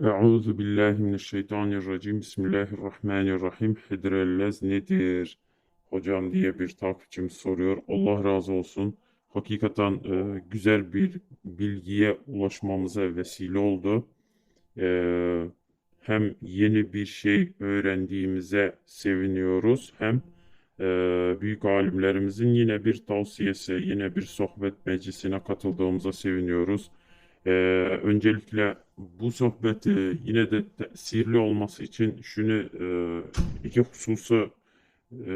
Euzu billahi mineşşeytanirracim. Bismillahirrahmanirrahim. Hidrellez nedir? Hocam diye bir takipçimiz soruyor. Allah razı olsun. Hakikaten e, güzel bir bilgiye ulaşmamıza vesile oldu. E, hem yeni bir şey öğrendiğimize seviniyoruz, hem e, büyük alimlerimizin yine bir tavsiyesi, yine bir sohbet meclisine katıldığımıza seviniyoruz. Ee, öncelikle bu sohbeti yine de tesirli olması için şunu e, iki hususu e,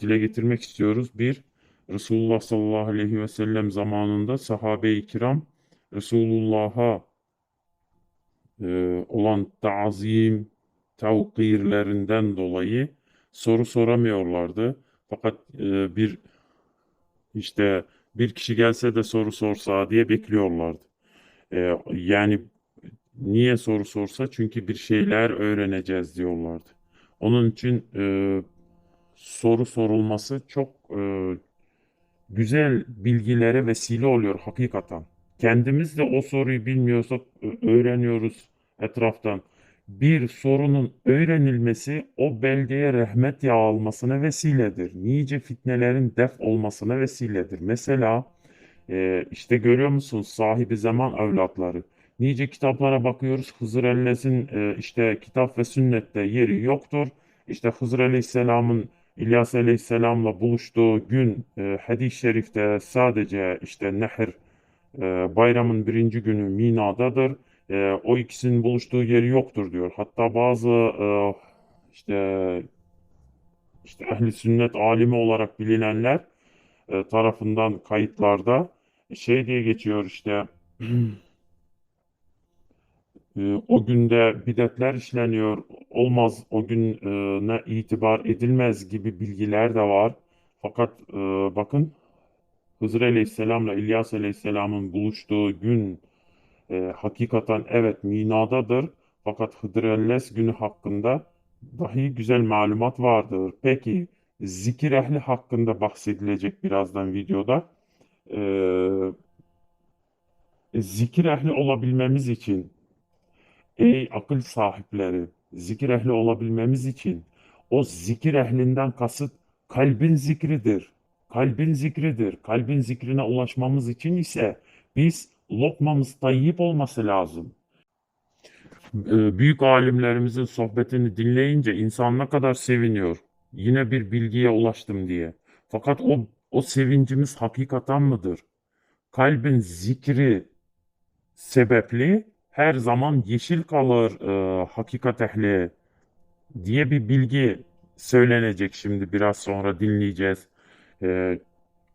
dile getirmek istiyoruz. Bir, Resulullah sallallahu aleyhi ve sellem zamanında sahabe-i kiram Resulullah'a e, olan tazim, tevkirlerinden dolayı soru soramıyorlardı. Fakat e, bir işte bir kişi gelse de soru sorsa diye bekliyorlardı. Ee, yani niye soru sorsa? Çünkü bir şeyler öğreneceğiz diyorlardı. Onun için e, soru sorulması çok e, güzel bilgilere vesile oluyor hakikaten. Kendimiz de o soruyu bilmiyorsak ö- öğreniyoruz etraftan. Bir sorunun öğrenilmesi o beldeye rahmet yağılmasına vesiledir. Nice fitnelerin def olmasına vesiledir. Mesela ee, işte görüyor musunuz sahibi zaman evlatları. Nice kitaplara bakıyoruz. Hızır Ellez'in e, işte kitap ve sünnette yeri yoktur. İşte Hızır Aleyhisselam'ın İlyas Aleyhisselam'la buluştuğu gün e, hadis-i şerifte sadece işte Nehr e, bayramın birinci günü Mina'dadır. E, o ikisinin buluştuğu yeri yoktur diyor. Hatta bazı e, işte işte ehli sünnet alimi olarak bilinenler e, tarafından kayıtlarda şey diye geçiyor işte e, o günde bid'atler işleniyor olmaz o gün e, ne itibar edilmez gibi bilgiler de var. Fakat e, bakın Hızır Aleyhisselam'la İlyas Aleyhisselam'ın buluştuğu gün e, hakikaten evet Mina'dadır. Fakat Hıdrellez günü hakkında dahi güzel malumat vardır. Peki zikir ehli hakkında bahsedilecek birazdan videoda. Ee, zikir ehli olabilmemiz için ey akıl sahipleri zikir ehli olabilmemiz için o zikir ehlinden kasıt kalbin zikridir. Kalbin zikridir. Kalbin zikrine ulaşmamız için ise biz lokmamız tayyip olması lazım. Ee, Büyük alimlerimizin sohbetini dinleyince insan ne kadar seviniyor. Yine bir bilgiye ulaştım diye. Fakat o o sevincimiz hakikaten mıdır? Kalbin zikri sebepli her zaman yeşil kalır e, hakikat ehli diye bir bilgi söylenecek şimdi biraz sonra dinleyeceğiz. E,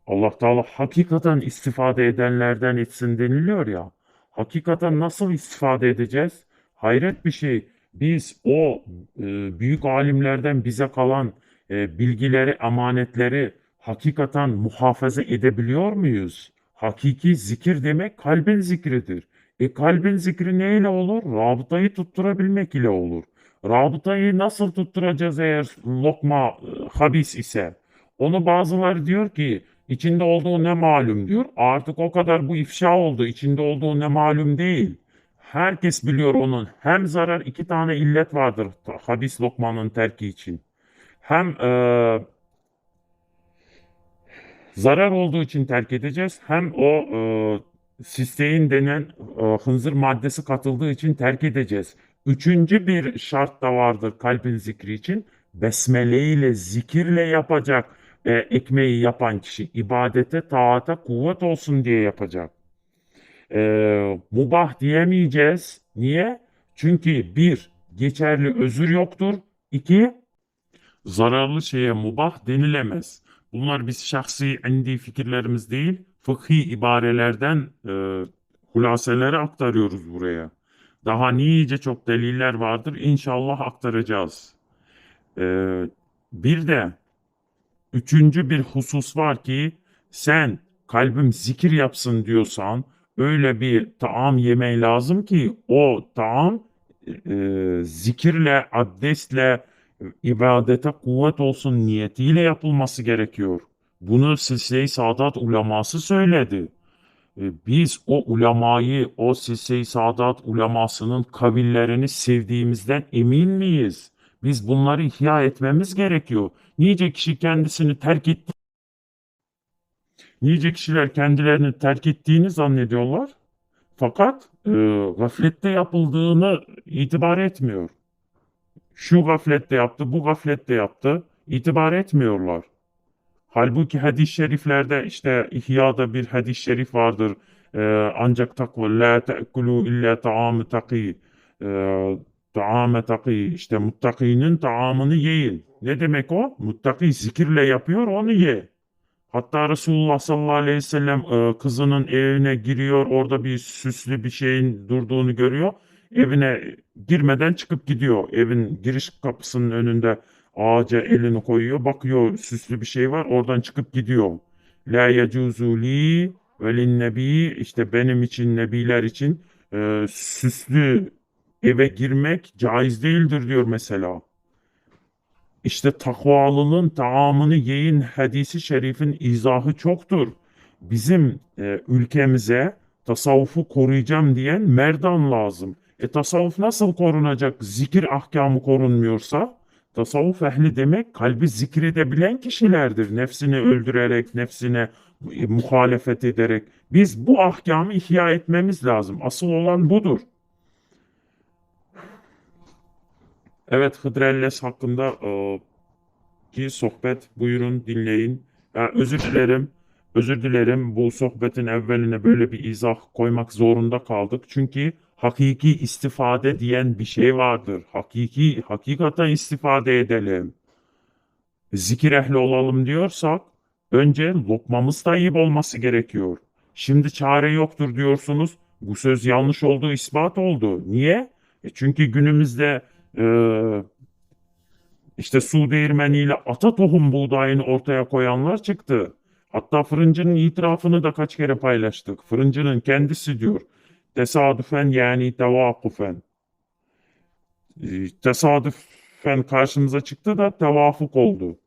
Allah Teala hakikaten istifade edenlerden etsin deniliyor ya. Hakikaten nasıl istifade edeceğiz? Hayret bir şey. Biz o e, büyük alimlerden bize kalan e, bilgileri, emanetleri hakikaten muhafaza edebiliyor muyuz? Hakiki zikir demek kalbin zikridir. E kalbin zikri neyle olur? Rabıtayı tutturabilmek ile olur. Rabıtayı nasıl tutturacağız eğer lokma e, habis ise? Onu bazıları diyor ki içinde olduğu ne malum diyor. Artık o kadar bu ifşa oldu. İçinde olduğu ne malum değil. Herkes biliyor onun. Hem zarar iki tane illet vardır habis lokmanın terki için. Hem e, zarar olduğu için terk edeceğiz. Hem o e, sistein denen e, hınzır maddesi katıldığı için terk edeceğiz. Üçüncü bir şart da vardır kalbin zikri için. Besmele ile zikirle yapacak e, ekmeği yapan kişi ibadete, taata kuvvet olsun diye yapacak. E, mubah diyemeyeceğiz. Niye? Çünkü bir, geçerli özür yoktur. İki, zararlı şeye mubah denilemez. Bunlar biz şahsi indi fikirlerimiz değil, fıkhi ibarelerden e, hulaseleri aktarıyoruz buraya. Daha nice çok deliller vardır. İnşallah aktaracağız. E, bir de üçüncü bir husus var ki sen kalbim zikir yapsın diyorsan öyle bir taam yemeği lazım ki o taam e, zikirle, abdestle, ibadete kuvvet olsun niyetiyle yapılması gerekiyor. Bunu Silsile-i Saadat uleması söyledi. E, Biz o ulemayı, o Silsile-i Saadat ulemasının kavillerini sevdiğimizden emin miyiz? Biz bunları ihya etmemiz gerekiyor. Nice kişi kendisini terk etti. Nice kişiler kendilerini terk ettiğini zannediyorlar. Fakat e, gaflette yapıldığını itibar etmiyor. Şu gaflette yaptı, bu gaflette yaptı. itibar etmiyorlar. Halbuki hadis-i şeriflerde işte İhya'da bir hadis-i şerif vardır. Ee, ancak takva la te'kulu illa ta'amı taki. Ee, ta'ame taki. İşte muttakinin taamını yiyin. Ne demek o? Muttaki zikirle yapıyor onu ye. Hatta Resulullah sallallahu aleyhi ve sellem e, kızının evine giriyor. Orada bir süslü bir şeyin durduğunu görüyor. Evine girmeden çıkıp gidiyor. Evin giriş kapısının önünde ağaca elini koyuyor. Bakıyor süslü bir şey var. Oradan çıkıp gidiyor. La yecuzu li ve lin nebi işte benim için nebiler için e, süslü eve girmek caiz değildir diyor mesela. İşte takvalının taamını yiyin hadisi şerifin izahı çoktur. Bizim e, ülkemize tasavvufu koruyacağım diyen merdan lazım. E tasavvuf nasıl korunacak? Zikir ahkamı korunmuyorsa tasavvuf ehli demek kalbi zikredebilen kişilerdir. Nefsini öldürerek, nefsine e, muhalefet ederek. Biz bu ahkamı ihya etmemiz lazım. Asıl olan budur. Evet Hıdrellez hakkında e, ki sohbet buyurun dinleyin. Ya, özür dilerim. Özür dilerim bu sohbetin evveline böyle bir izah koymak zorunda kaldık. Çünkü hakiki istifade diyen bir şey vardır. Hakiki, hakikaten istifade edelim. Zikir ehli olalım diyorsak önce lokmamız tayyip olması gerekiyor. Şimdi çare yoktur diyorsunuz. Bu söz yanlış olduğu ispat oldu. Niye? E çünkü günümüzde e, işte su değirmeniyle ata tohum buğdayını ortaya koyanlar çıktı. Hatta fırıncının itirafını da kaç kere paylaştık. Fırıncının kendisi diyor. Tesadüfen yani tevakufen. E, tesadüfen karşımıza çıktı da tevafuk oldu.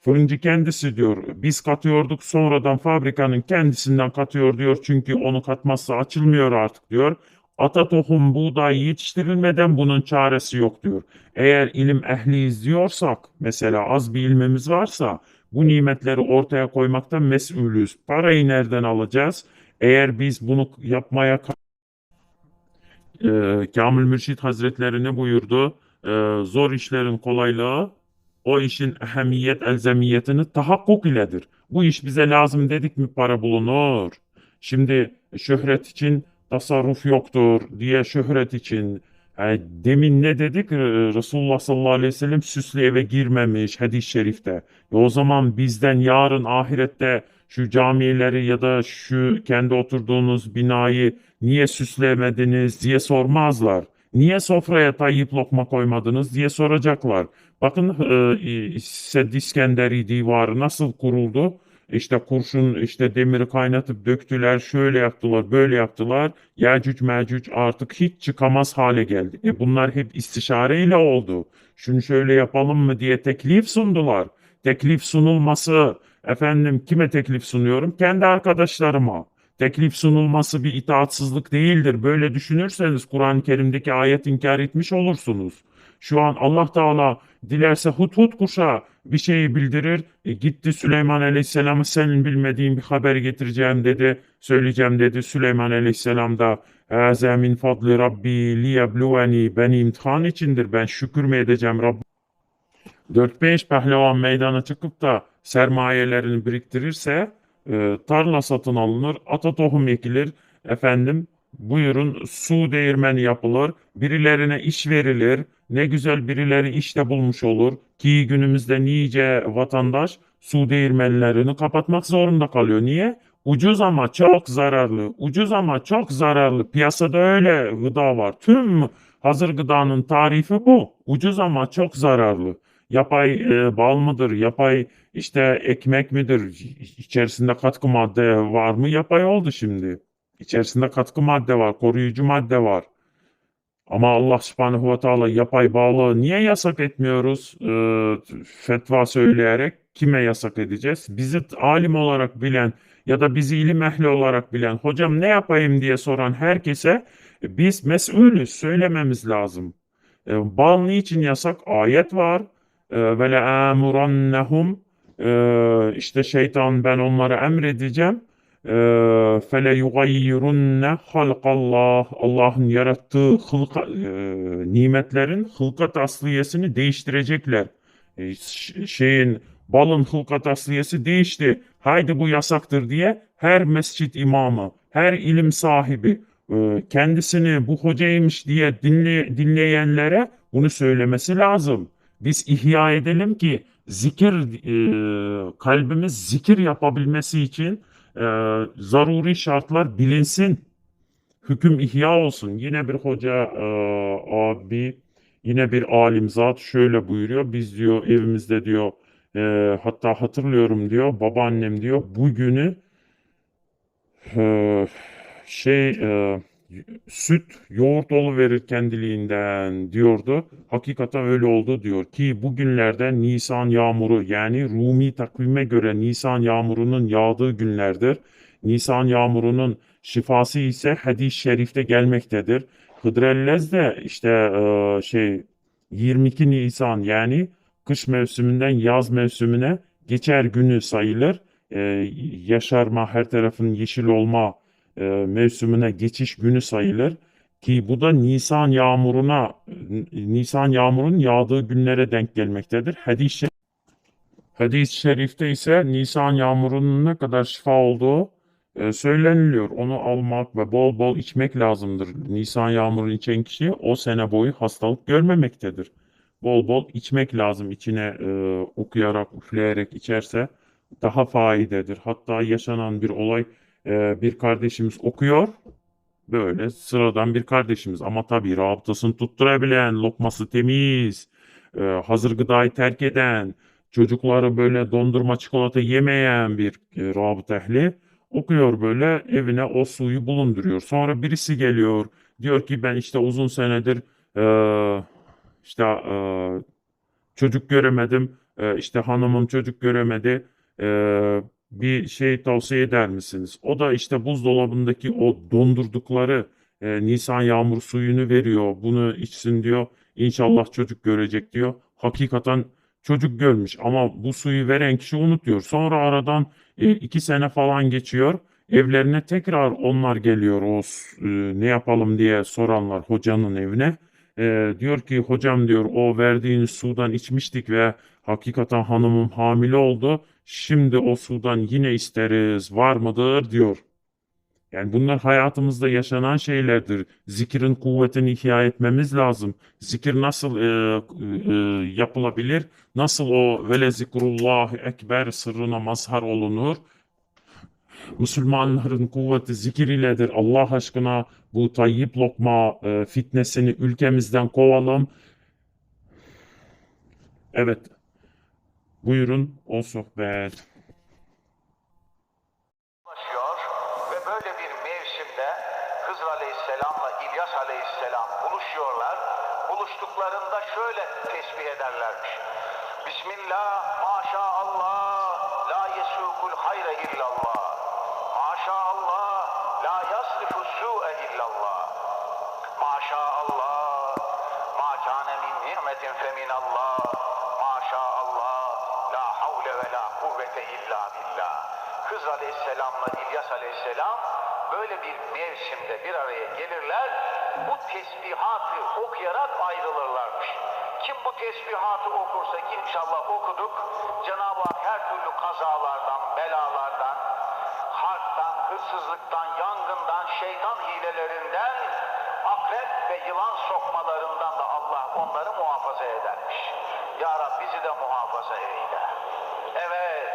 Fırıncı kendisi diyor. Biz katıyorduk sonradan fabrikanın kendisinden katıyor diyor. Çünkü onu katmazsa açılmıyor artık diyor. Ata tohum buğday yetiştirilmeden bunun çaresi yok diyor. Eğer ilim ehliyiz diyorsak mesela az bir ilmimiz varsa bu nimetleri ortaya koymaktan mesulüz. Parayı nereden alacağız? Eğer biz bunu yapmaya e, Kamil Mürşit Hazretleri ne buyurdu? E, zor işlerin kolaylığı o işin ehemmiyet elzemiyetini tahakkuk iledir. Bu iş bize lazım dedik mi para bulunur. Şimdi şöhret için tasarruf yoktur diye şöhret için yani demin ne dedik? Ee, Resulullah sallallahu aleyhi ve sellem süslü eve girmemiş hadis-i şerifte. E o zaman bizden yarın ahirette şu camileri ya da şu kendi oturduğunuz binayı niye süslemediniz diye sormazlar. Niye sofraya tayyip lokma koymadınız diye soracaklar. Bakın e, İskenderi Divarı nasıl kuruldu? İşte kurşun işte demiri kaynatıp döktüler, şöyle yaptılar, böyle yaptılar. Yecüc Mecüc artık hiç çıkamaz hale geldi. E bunlar hep istişareyle oldu. Şunu şöyle yapalım mı diye teklif sundular. Teklif sunulması, efendim kime teklif sunuyorum? Kendi arkadaşlarıma. Teklif sunulması bir itaatsızlık değildir. Böyle düşünürseniz Kur'an-ı Kerim'deki ayet inkar etmiş olursunuz. Şu an Allah Teala dilerse hut hut kuşa bir şeyi bildirir. E, gitti Süleyman Aleyhisselam'a senin bilmediğin bir haber getireceğim dedi. Söyleyeceğim dedi. Süleyman Aleyhisselam da Haza min fadli Rabbi liyebluveni beni imtihan içindir. Ben şükür mü edeceğim Rabbim? 4-5 pehlivan meydana çıkıp da sermayelerini biriktirirse e, tarla satın alınır, ata tohum ekilir, efendim buyurun su değirmeni yapılır, birilerine iş verilir, ne güzel birileri işte bulmuş olur ki günümüzde nice vatandaş su değirmenlerini kapatmak zorunda kalıyor. Niye? Ucuz ama çok zararlı, ucuz ama çok zararlı. Piyasada öyle gıda var. Tüm hazır gıdanın tarifi bu. Ucuz ama çok zararlı. Yapay e, bal mıdır? Yapay işte ekmek midir? İçerisinde katkı madde var mı? Yapay oldu şimdi. İçerisinde katkı madde var, koruyucu madde var. Ama Allah subhanehu ve teala yapay bağlığı niye yasak etmiyoruz? Ee, fetva söyleyerek kime yasak edeceğiz? Bizi alim olarak bilen ya da bizi ilim ehli olarak bilen, hocam ne yapayım diye soran herkese e, biz mesulüz, söylememiz lazım. E, bal niçin yasak? Ayet var. E, ve le'amurannehum e, işte şeytan ben onlara emredeceğim. E, fele yugayyirunne halkallah Allah'ın yarattığı hılka, nimetlerin hılkat asliyesini değiştirecekler. Şeyin balın hılkat asliyesi değişti. Haydi bu yasaktır diye her mescit imamı, her ilim sahibi kendisini bu hocaymış diye dinle, dinleyenlere bunu söylemesi lazım. Biz ihya edelim ki zikir e, kalbimiz zikir yapabilmesi için e, zaruri şartlar bilinsin. Hüküm ihya olsun. Yine bir hoca e, abi, yine bir alim zat şöyle buyuruyor. Biz diyor evimizde diyor e, hatta hatırlıyorum diyor babaannem diyor bugünü e, şey e, süt yoğurt verir kendiliğinden diyordu. Hakikaten öyle oldu diyor ki bugünlerde Nisan yağmuru yani Rumi takvime göre Nisan yağmurunun yağdığı günlerdir. Nisan yağmurunun şifası ise hadis-i şerifte gelmektedir. Hıdrellez de işte e, şey 22 Nisan yani kış mevsiminden yaz mevsimine geçer günü sayılır. E, yaşarma her tarafın yeşil olma e, mevsimine geçiş günü sayılır ki bu da Nisan yağmuruna Nisan yağmurun yağdığı günlere denk gelmektedir. Hadis-i hadis-i şerifte ise Nisan yağmurunun ne kadar şifa olduğu e, söyleniliyor. Onu almak ve bol bol içmek lazımdır. Nisan yağmurunu içen kişi o sene boyu hastalık görmemektedir. Bol bol içmek lazım. İçine e, okuyarak, üfleyerek içerse daha faydedir. Hatta yaşanan bir olay e, bir kardeşimiz okuyor. Böyle sıradan bir kardeşimiz ama tabii rabıtasını tutturabilen, lokması temiz, e, hazır gıdayı terk eden, çocukları böyle dondurma çikolata yemeyen bir e, rabıta ehli okuyor böyle evine o suyu bulunduruyor. Sonra birisi geliyor diyor ki ben işte uzun senedir e, işte e, çocuk göremedim, işte hanımım çocuk göremedi. Bir şey tavsiye eder misiniz? O da işte buzdolabındaki o dondurdukları e, Nisan yağmur suyunu veriyor. Bunu içsin diyor. İnşallah çocuk görecek diyor. Hakikaten çocuk görmüş ama bu suyu veren kişi unutuyor. Sonra aradan e, iki sene falan geçiyor. Evlerine tekrar onlar geliyor o e, ne yapalım diye soranlar hocanın evine. E, diyor ki hocam diyor o verdiğiniz sudan içmiştik ve hakikaten hanımım hamile oldu. Şimdi o sudan yine isteriz var mıdır diyor. Yani bunlar hayatımızda yaşanan şeylerdir. Zikrin kuvvetini ihya etmemiz lazım. Zikir nasıl e, e, yapılabilir? Nasıl o vele zikrullah ekber sırrına mazhar olunur? Müslümanların kuvveti zikir iledir. Allah aşkına bu tayyip lokma e, fitnesini ülkemizden kovalım. Evet, buyurun o sohbet. başlıyor ve böyle bir mevsimde Hızır Aleyhisselam'la İlyas Aleyhisselam buluşuyorlar. Buluştuklarında şöyle tesbih ederlermiş. Bismillah, maşallah, la yesukul hayre illallah. Maşallah, la yasrifu su'e illallah. Maşallah, ma kâne min ni'metin feminallah. Maşallah, la havle ve la kuvvete illa billah. Hızır Aleyhisselam'la İlyas Aleyhisselam böyle bir mevsimde bir araya gelirler. Bu tesbihatı okuyarak ayrılırlarmış. Kim bu tesbihatı okursa ki inşallah okuduk. Cenab-ı Hak her türlü kazalardan, belalardan, harptan, hırsızlıktan, yangından, şeytan hilelerinden, akrep ve yılan sokmalarından da Allah onları muhafaza edermiş. Ya Rab bizi de muhafaza eyle. Evet,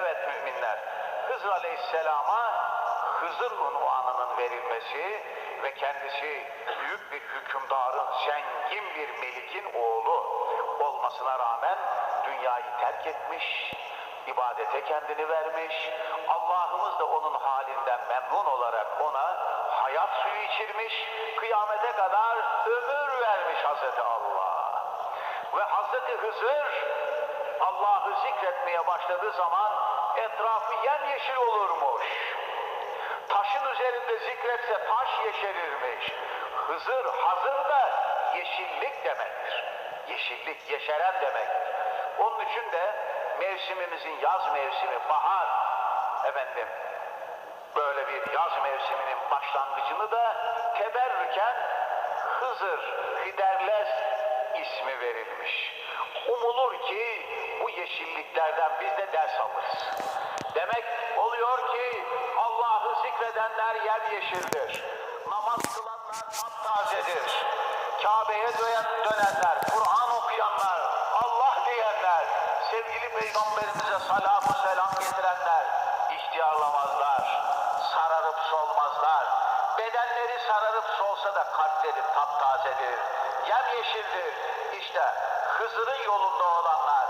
evet müminler. Hızır Aleyhisselam'a Hızır unvanının verilmesi ve kendisi büyük bir hükümdarın, zengin bir melikin oğlu olmasına rağmen dünyayı terk etmiş, ibadete kendini vermiş. Allah'ımız da onun halinden memnun olarak ona hayat suyu içirmiş, kıyamete kadar ömür vermiş Hazreti Allah. Ve Hazreti Hızır Allah'ı zikretmeye başladığı zaman etrafı yemyeşil olurmuş. Taşın üzerinde zikretse taş yeşerirmiş. Hızır hazır da yeşillik demektir. Yeşillik yeşeren demektir. Onun için de mevsimimizin yaz mevsimi bahar efendim böyle bir yaz mevsiminin başlangıcını da teberrüken Hızır Hiderlez ismi verilmiş. Umulur ki bu yeşilliklerden biz de ders alırız. Demek oluyor ki Allah'ı zikredenler yemyeşildir. Namaz kılanlar taptazedir. Kabe'ye dönen, dönenler, Kur'an okuyanlar, Allah diyenler, sevgili peygamberimize salatü selam getirenler ihtiyarlamazlar, sararıp solmazlar. Bedenleri sararıp solsa da kalpleri taptazedir, yemyeşildir. İşte Hızır'ın yolunda olanlar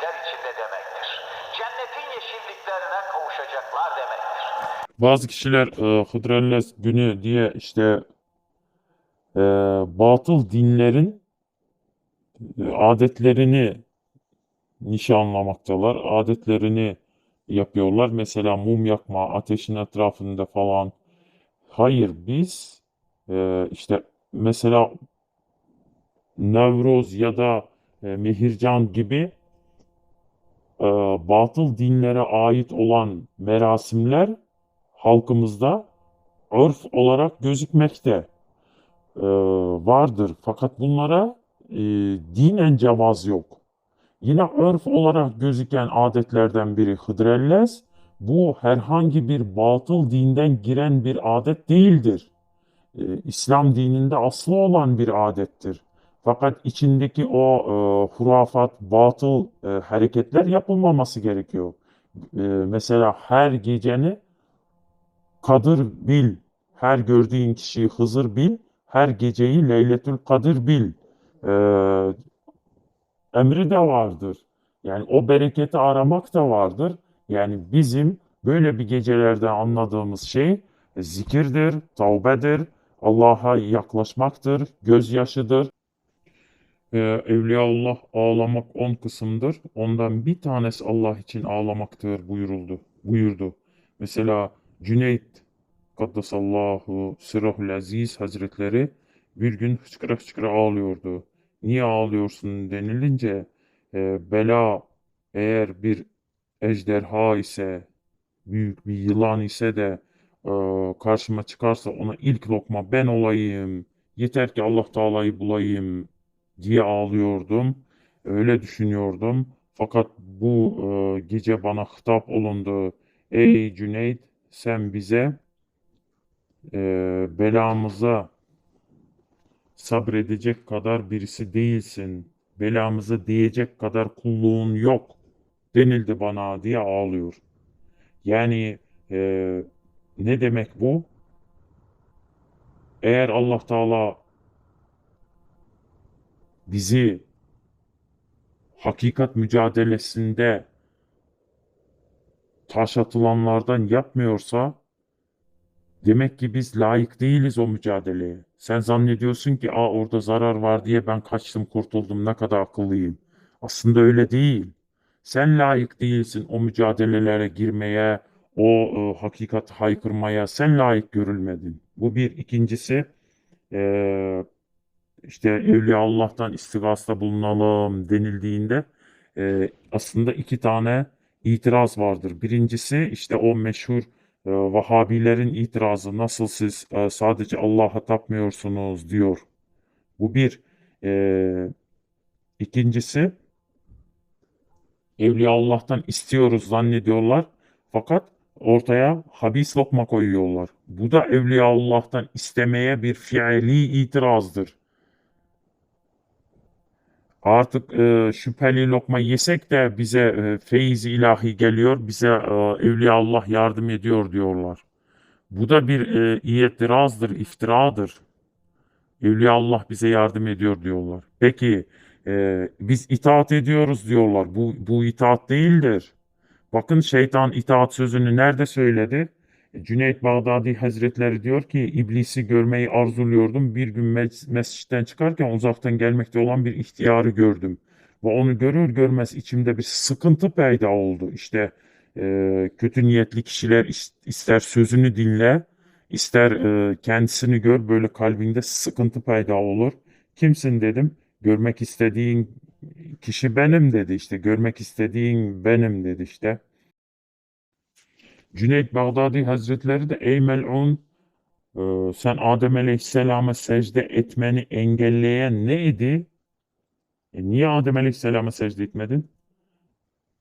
yeşillikler içinde demektir. Cennetin yeşilliklerine kavuşacaklar demektir. Bazı kişiler e, Hıdrellez günü diye işte e, batıl dinlerin e, adetlerini nişanlamaktalar. Adetlerini yapıyorlar. Mesela mum yakma, ateşin etrafında falan. Hayır biz e, işte mesela Nevroz ya da e, Mihircan gibi e, batıl dinlere ait olan merasimler halkımızda örf olarak gözükmekte e, vardır. Fakat bunlara e, dinen cevaz yok. Yine örf olarak gözüken adetlerden biri Hıdrellez. Bu herhangi bir batıl dinden giren bir adet değildir. E, İslam dininde aslı olan bir adettir. Fakat içindeki o e, hurafat, batıl e, hareketler yapılmaması gerekiyor. E, mesela her geceni Kadir bil, her gördüğün kişiyi Hızır bil, her geceyi Leyletül Kadir bil. E, emri de vardır. Yani o bereketi aramak da vardır. Yani bizim böyle bir gecelerde anladığımız şey zikirdir, tavbedir, Allah'a yaklaşmaktır, gözyaşıdır. Ee, Evliyaullah ağlamak on kısımdır. Ondan bir tanesi Allah için ağlamaktır buyuruldu, buyurdu. Mesela Cüneyt Kaddesallahu Sırrahul Aziz Hazretleri bir gün hıçkıra hıçkıra ağlıyordu. Niye ağlıyorsun denilince e, bela eğer bir ejderha ise büyük bir yılan ise de e, karşıma çıkarsa ona ilk lokma ben olayım. Yeter ki Allah Teala'yı bulayım diye ağlıyordum. Öyle düşünüyordum. Fakat bu e, gece bana hitap olundu. Ey Cüneyt sen bize e, belamıza sabredecek kadar birisi değilsin. Belamızı diyecek kadar kulluğun yok denildi bana diye ağlıyor. Yani e, ne demek bu? Eğer Allah Teala bizi hakikat mücadelesinde taş atılanlardan yapmıyorsa demek ki biz layık değiliz o mücadeleye. Sen zannediyorsun ki Aa, orada zarar var diye ben kaçtım kurtuldum ne kadar akıllıyım. Aslında öyle değil. Sen layık değilsin o mücadelelere girmeye, o e, hakikat haykırmaya. Sen layık görülmedin. Bu bir. İkincisi e, işte Evliya Allah'tan istigasta bulunalım denildiğinde e, aslında iki tane itiraz vardır. Birincisi işte o meşhur e, Vahabilerin itirazı nasıl siz e, sadece Allah'a tapmıyorsunuz diyor. Bu bir. E, ikincisi Evliya Allah'tan istiyoruz zannediyorlar. Fakat ortaya habis lokma koyuyorlar. Bu da Evliya Allah'tan istemeye bir fiili itirazdır. Artık e, şüpheli lokma yesek de bize e, feyiz ilahi geliyor, bize e, Evliya Allah yardım ediyor diyorlar. Bu da bir e, itirazdır, iftiradır. Evliya Allah bize yardım ediyor diyorlar. Peki e, biz itaat ediyoruz diyorlar. Bu, bu itaat değildir. Bakın şeytan itaat sözünü nerede söyledi? Cüneyt Bağdadi Hazretleri diyor ki iblisi görmeyi arzuluyordum. Bir gün mes- mescitten çıkarken uzaktan gelmekte olan bir ihtiyarı gördüm. Ve onu görür görmez içimde bir sıkıntı peyda oldu. İşte e, kötü niyetli kişiler is- ister sözünü dinle, ister e, kendisini gör, böyle kalbinde sıkıntı peyda olur. Kimsin dedim. Görmek istediğin kişi benim dedi işte. Görmek istediğin benim dedi işte. Cüneyt Bağdadi Hazretleri de ey mel'un e, sen Adem Aleyhisselam'a secde etmeni engelleyen neydi? E, niye Adem Aleyhisselam'a secde etmedin?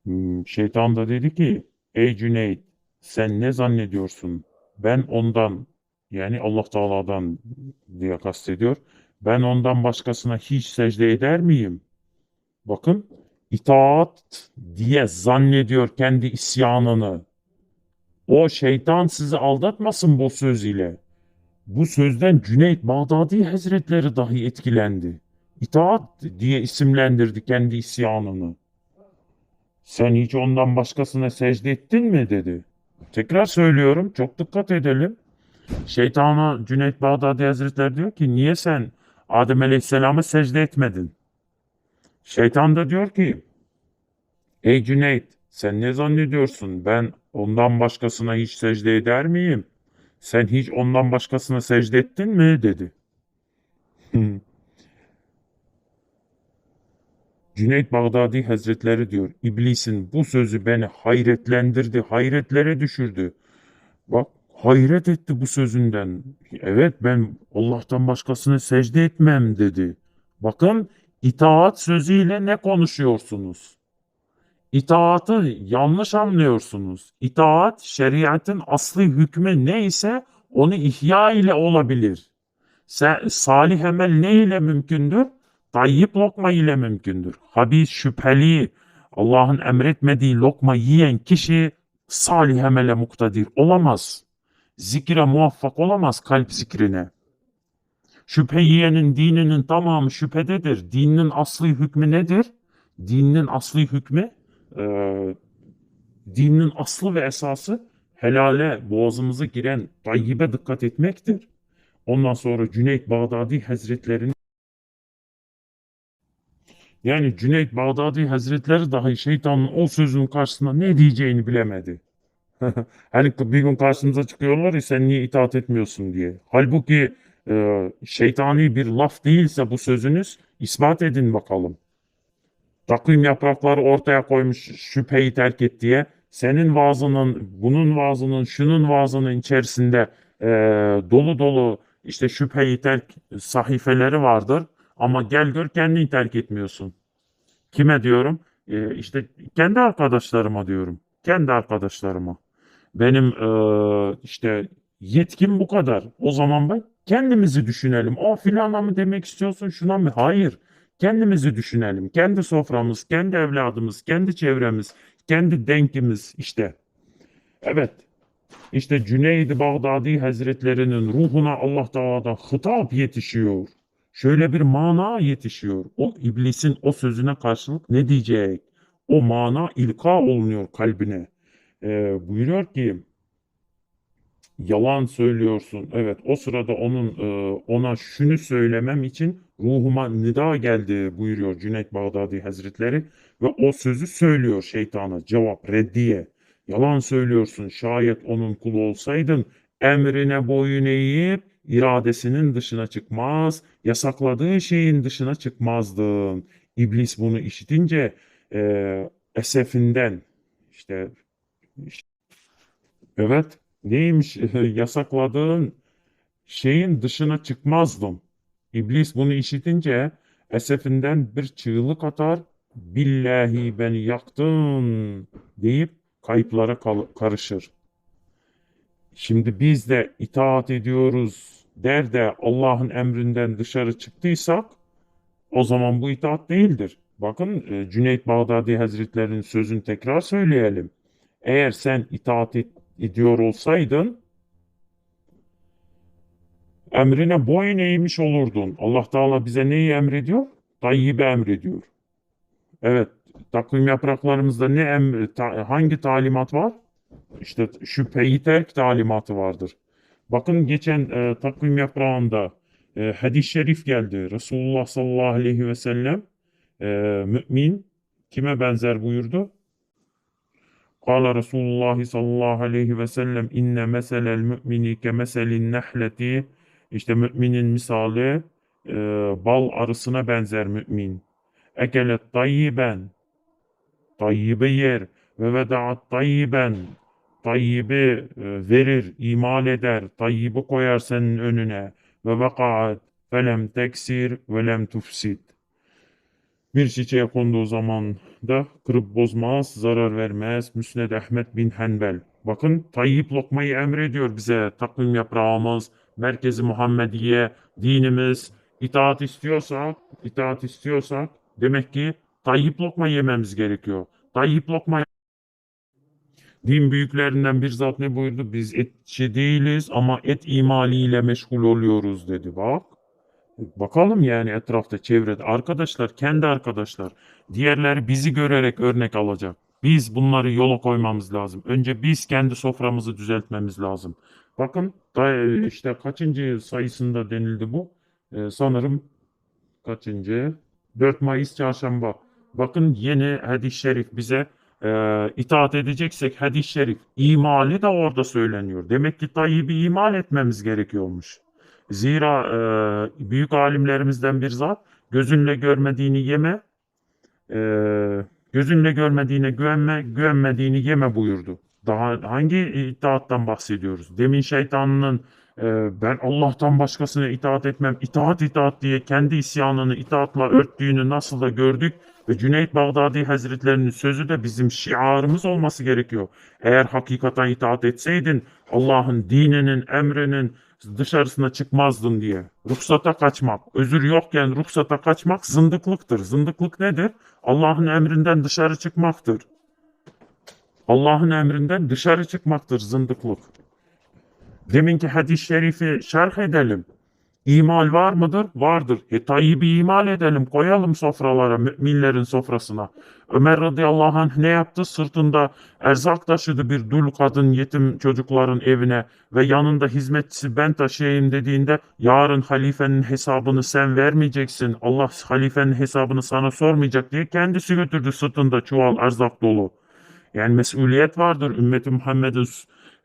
Hmm, şeytan da dedi ki ey Cüneyt sen ne zannediyorsun? Ben ondan yani Allah Teala'dan diye kastediyor. Ben ondan başkasına hiç secde eder miyim? Bakın itaat diye zannediyor kendi isyanını. O şeytan sizi aldatmasın bu söz ile. Bu sözden Cüneyt Bağdadi Hazretleri dahi etkilendi. İtaat diye isimlendirdi kendi isyanını. Sen hiç ondan başkasına secde ettin mi dedi. Tekrar söylüyorum çok dikkat edelim. Şeytana Cüneyt Bağdadi Hazretleri diyor ki niye sen Adem Aleyhisselam'a secde etmedin? Şeytan da diyor ki ey Cüneyt sen ne zannediyorsun ben ondan başkasına hiç secde eder miyim? Sen hiç ondan başkasına secde ettin mi dedi. Cüneyt Bağdadi Hazretleri diyor, İblisin bu sözü beni hayretlendirdi, hayretlere düşürdü. Bak hayret etti bu sözünden. Evet ben Allah'tan başkasına secde etmem dedi. Bakın itaat sözüyle ne konuşuyorsunuz? İtaatı yanlış anlıyorsunuz. İtaat şeriatın asli hükmü neyse onu ihya ile olabilir. Salih emel ne ile mümkündür? Tayyip lokma ile mümkündür. Habis şüpheli Allah'ın emretmediği lokma yiyen kişi salih emele muktedir olamaz. Zikre muvaffak olamaz kalp zikrine. Şüphe yiyenin dininin tamamı şüphededir. Dininin asli hükmü nedir? Dininin asli hükmü eee, dininin aslı ve esası helale boğazımıza giren tayyibe dikkat etmektir. Ondan sonra Cüneyt Bağdadi Hazretleri'nin yani Cüneyt Bağdadi Hazretleri dahi şeytanın o sözün karşısında ne diyeceğini bilemedi. Hani bir gün karşımıza çıkıyorlar ya sen niye itaat etmiyorsun diye. Halbuki e, şeytani bir laf değilse bu sözünüz ispat edin bakalım. Takvim yaprakları ortaya koymuş şüpheyi terk et diye. Senin vaazının, bunun vaazının, şunun vaazının içerisinde e, dolu dolu işte şüpheyi terk sahifeleri vardır. Ama gel gör kendini terk etmiyorsun. Kime diyorum? E, işte kendi arkadaşlarıma diyorum. Kendi arkadaşlarıma. Benim e, işte yetkim bu kadar. O zaman ben kendimizi düşünelim. O filana mı demek istiyorsun şuna mı? Hayır. Kendimizi düşünelim. Kendi soframız, kendi evladımız, kendi çevremiz, kendi denkimiz işte. Evet. İşte Cüneyd-i Bağdadi Hazretlerinin ruhuna Allah Teala'dan hitap yetişiyor. Şöyle bir mana yetişiyor. O iblisin o sözüne karşılık ne diyecek? O mana ilka olunuyor kalbine. Ee, buyuruyor ki yalan söylüyorsun. Evet o sırada onun e, ona şunu söylemem için ruhuma nida geldi buyuruyor Cüneyt Bağdadi Hazretleri ve o sözü söylüyor şeytana cevap reddiye. Yalan söylüyorsun şayet onun kulu olsaydın emrine boyun eğip iradesinin dışına çıkmaz, yasakladığı şeyin dışına çıkmazdın. İblis bunu işitince e, esefinden işte Evet, neymiş yasakladığın şeyin dışına çıkmazdım. İblis bunu işitince esefinden bir çığlık atar, billahi beni yaktın deyip kayıplara karışır. Şimdi biz de itaat ediyoruz der de Allah'ın emrinden dışarı çıktıysak o zaman bu itaat değildir. Bakın e, Cüneyt Bağdadi Hazretleri'nin sözünü tekrar söyleyelim. Eğer sen itaat et- ediyor olsaydın emrine boyun eğmiş olurdun. Allah Teala bize neyi emrediyor? Tayyibi emrediyor. Evet, takvim yapraklarımızda ne em ta- hangi talimat var? İşte şüpheyi terk talimatı vardır. Bakın geçen e, takvim yaprağında e, hadis-i şerif geldi. Resulullah sallallahu aleyhi ve sellem e, mümin kime benzer buyurdu? Kâle Resulullah sallallahu aleyhi ve sellem inne meselel mümini ke meselin nehleti işte müminin misali e, bal arısına benzer mümin. Ekelet tayyiben. Tayyibe yer. Ve vedaat tayyiben. Tayyibi e, verir, imal eder, tayyibi koyar senin önüne. Ve vekaat. Felem teksir ve lem tufsid. Bir çiçeğe konduğu zaman da kırıp bozmaz, zarar vermez. Müsned Ahmet bin Hanbel. Bakın tayyip lokmayı emrediyor bize. Takvim yaprağımız, merkezi Muhammediye, dinimiz. İtaat istiyorsak, itaat istiyorsak demek ki tayyip lokma yememiz gerekiyor. Tayyip lokma Din büyüklerinden bir zat ne buyurdu? Biz etçi değiliz ama et imaliyle meşgul oluyoruz dedi. Bak. Bakalım yani etrafta, çevrede. Arkadaşlar, kendi arkadaşlar. Diğerleri bizi görerek örnek alacak. Biz bunları yola koymamız lazım. Önce biz kendi soframızı düzeltmemiz lazım. Bakın da işte kaçıncı sayısında denildi bu? Ee, sanırım kaçıncı? 4 Mayıs çarşamba. Bakın yeni hadis-i şerif bize e, itaat edeceksek hadis-i şerif imali de orada söyleniyor. Demek ki Tayyip'i imal etmemiz gerekiyormuş. Zira e, büyük alimlerimizden bir zat gözünle görmediğini yeme, e, gözünle görmediğine güvenme, güvenmediğini yeme buyurdu. Daha hangi itaattan bahsediyoruz? Demin şeytanının e, ben Allah'tan başkasına itaat etmem, itaat itaat diye kendi isyanını itaatla örttüğünü nasıl da gördük ve Cüneyt Bağdadi Hazretlerinin sözü de bizim şiarımız olması gerekiyor. Eğer hakikata itaat etseydin Allah'ın dininin, emrinin dışarısına çıkmazdın diye. Ruhsata kaçmak, özür yokken ruhsata kaçmak zındıklıktır. Zındıklık nedir? Allah'ın emrinden dışarı çıkmaktır. Allah'ın emrinden dışarı çıkmaktır zındıklık. Deminki hadis-i şerifi şerh edelim. İmal var mıdır? Vardır. E Tayyip'i imal edelim, koyalım sofralara, müminlerin sofrasına. Ömer radıyallahu anh ne yaptı? Sırtında erzak taşıdı bir dul kadın yetim çocukların evine ve yanında hizmetçisi ben taşıyayım dediğinde yarın halifenin hesabını sen vermeyeceksin. Allah halifenin hesabını sana sormayacak diye kendisi götürdü sırtında çuval erzak dolu. Yani mesuliyet vardır ümmeti Muhammed'in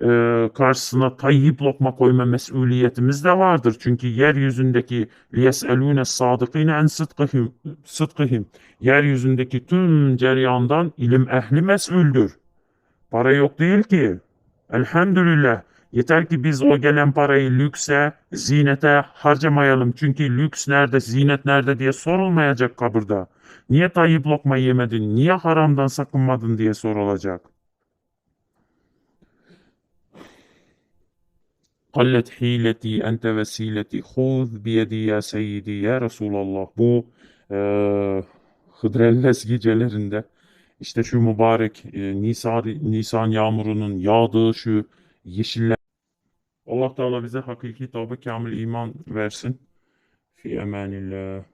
e, karşısına tayyip lokma koyma mesuliyetimiz de vardır. Çünkü yeryüzündeki liyeselûne sadıkîne en sıdkıhim, sıdkıhim yeryüzündeki tüm ceryandan ilim ehli mesuldür. Para yok değil ki. Elhamdülillah. Yeter ki biz o gelen parayı lükse, zinete harcamayalım. Çünkü lüks nerede, zinet nerede diye sorulmayacak kabirde. Niye tayyip lokma yemedin, niye haramdan sakınmadın diye sorulacak. Kallet hileti ente vesileti huz biyedi ya seyyidi ya Resulallah. Bu eee Hıdrellez gecelerinde işte şu mübarek e, Nisan, Nisan yağmurunun yağdığı şu yeşiller. Allah Teala bize hakiki tavbe kamil iman versin. Fi emanillah.